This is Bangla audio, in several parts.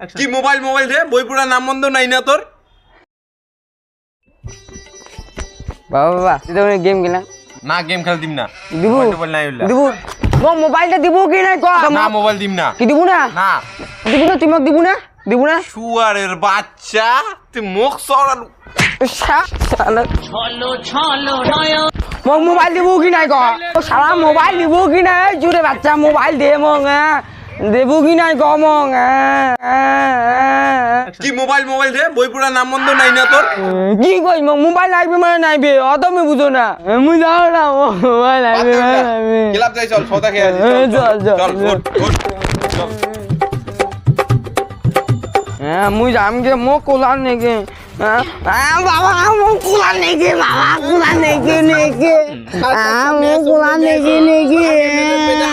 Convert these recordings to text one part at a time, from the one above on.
কি মোবাইল মোবাইল রে? বই পড়ার নাম বন্ধ নাই না তোর? বাবা বাবা তুই তো গেম খেলা? না গেম খেল দিম না। দিব? মোবাইল নাই দিব? মোক মোবাইলটা দিব কি নাই ক না মোবাইল দিম না। কি দিব না? না। দিব না দিব না? দিব না? শুয়ারের বাচ্চা তুই মুখ সরালু। মোবাইল দিব কি নাই ক সারা মোবাইল দিব কি নাই? জুড়ে বাচ্চা মোবাইল দে মোক হ্যাঁ। দেবো কি নাই ক মোক হ্যাঁ কি মোবাইল মোবাইল রে? বই পড়ার নাম বন্ধ নাই না তোর? কি কই মোক মোবাইল লাগবে মানে নাইবে? অত আমি বুঝো না। মুই যাও না মোবাইল লাগবে মানে নাইবে। ক্লাব যাই চল সদা খেয়ে চল, চল, চল। হ্যাঁ মুই যাম গে মোক কোলার নেগে। হ্যাঁ বাবা মোক কোলার নেগে বাবা কোলার নেগে নেগে। আহ, কোলার নেগে নেগে। নেগে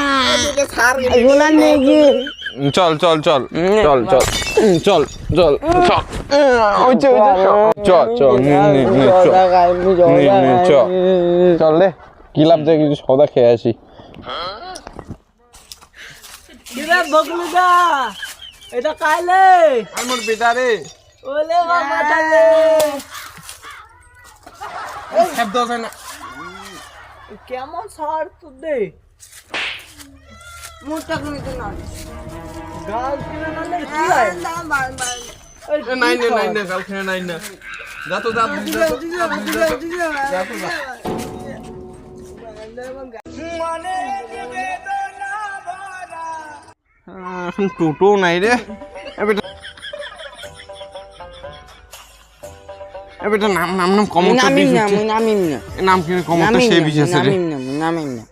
চল চল চল চল চল চল চল চল। চল চল। চল রে ক্লাব যাই কিছু সদা খেয়ে আসি। এটা কাইলে? আমার বেটা রে ওলে বাবা তালে শব্দ আছে না। কেমন সার তুই দে? মুটা করে তো না গাল কিনে না নে কি হয় এই এ, নাই না নাই না গার্লফ্রেন্ড নাই না যা তো যা যা তো। যা তো যা। আহ, এখন টোটো নাই রে নাম নাম নাম কমন নামিম দিস না নামিম না নাম কি কমন তো নামিম সে না বিশেষ রে নামিম না নামিম না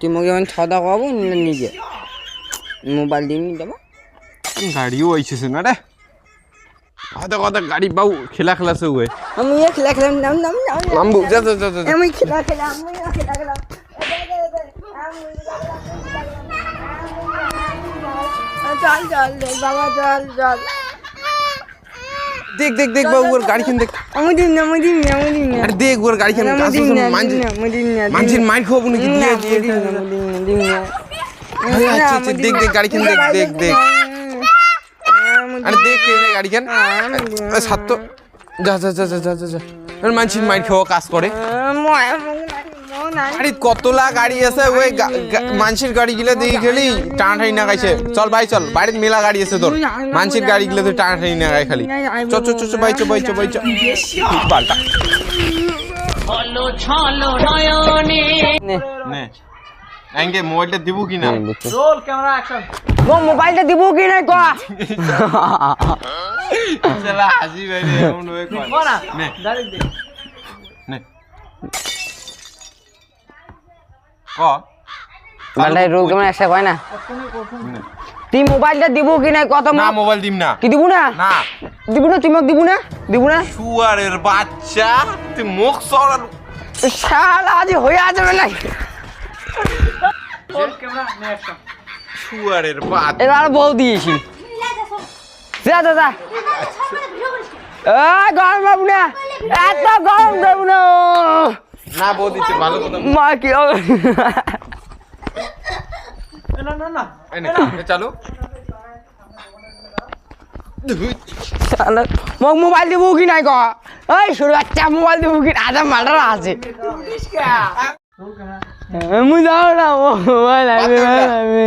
তুই মোক এমন ছদা কব নিজে। মোবাইল দিম নি দেবো গাড়িও আইছে না রে? আদা কথা গাড়ি বাউ খেলা খেলা সে হুয়ে আমি এ খেলা খেলাম নাম নাম নাম নামবো যা যা যা যা, যা। আমি খেলা খেলাম আমি খেলা খেলাম। চল চল বাবা চল চল। দেখ দেখ দেখ বাবু ওর গাড়ি দেখ আমি দিন না আমি দিন না আমি দিন না আরে দেখ ওর গাড়ি কেন আমি কাছে মানছি মানছির মাইর খাব নাকি? দিয়ে দিয়ে দিন না। আচ্ছা আচ্ছা দেখ দেখ গাড়ি দেখ দেখ দেখ। আরে দেখ কে গাড়ি কেন সাত তো যা যা যা যা যা যা। মানছির মাইর খাওয়া কাজ করে। আরে কতলা গাড়ি আছে ওই মানসির গাড়ি গিলে দেখি খেলি টানাটানি না গাইছে চল ভাই চল বাড়িতে মেলা গাড়ি আছে তোর। মানসির গাড়ি গিলে তুই টানাটানি না গাই খালি। চ চ চ ভাই চ ভাই চ ভাই চ পাল্টা। নে। আঙ্গে মোবাইলটা দিব কি না রোল ক্যামেরা অ্যাকশন। মো মোবাইলটা দিব কি নাই ক? চলা হাসি ভাই রে এমন হয়ে কর নে। ডাইরেক্ট দে। নে। ক। বালাই রোল কেমন একসা কয় না? তুই মোবাইলটা দিব কি নাই কত না মোবাইল দিম না। কি দিব না? না। দিব না তুই মোক দিব না? দিব না? শুয়ারের বাচ্চা তুই মুখ সরালু শালা আজ হয়ে যাবে না রোল ক্যামেরা নে অ্যাকশন শুয়ারের বাচ্চা। এবার বউ দিয়েছি। যা যা যা। এই গরম দেবো না এত গরম দেবো না। না বৌদিতে ভালো কথা মা কি না না না এই না চালু। মোক মোবাইল দিব কি নাই ক? ঐ সৰু মোবাইল দিব কি আধা মালৰ আছে। মই যাওঁ মোবাইল আমি